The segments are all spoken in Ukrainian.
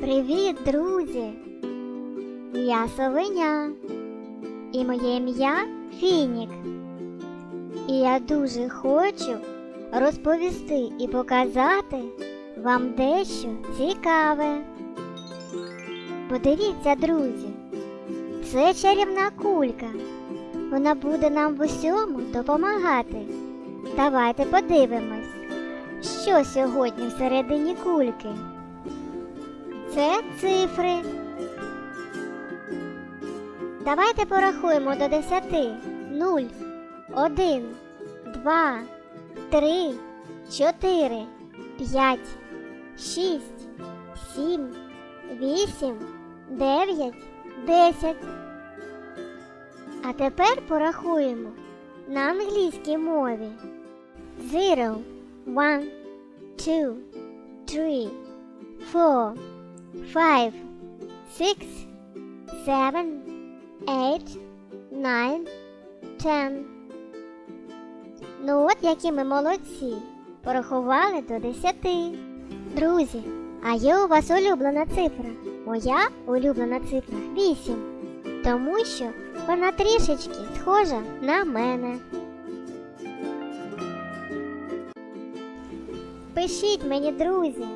Привіт, друзі! Я совеня. І моє ім'я Фінік. І я дуже хочу розповісти і показати вам дещо цікаве. Подивіться, друзі, це чарівна кулька. Вона буде нам в усьому допомагати. Давайте подивимось, що сьогодні всередині кульки. Це цифри. Давайте порахуємо до десяти. Нуль, один, два, три, чотири, п'ять, шість, сім, вісім, дев'ять, десять. А тепер порахуємо на англійській мові. Zero, one, two, three, four, five, six, seven, eight, nine, ten. Ну от які ми молодці. Порахували до десяти. Друзі, а є у вас улюблена цифра? Моя улюблена цифра вісім. Тому що вона трішечки схожа на мене. Пишіть мені, друзі,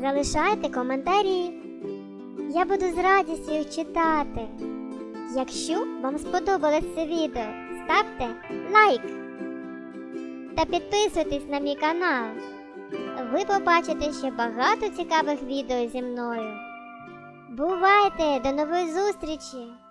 залишайте коментарі. Я буду з радістю їх читати. Якщо вам сподобалось це відео, ставте лайк та підписуйтесь на мій канал. Ви побачите ще багато цікавих відео зі мною. Бувайте! До нової зустрічі!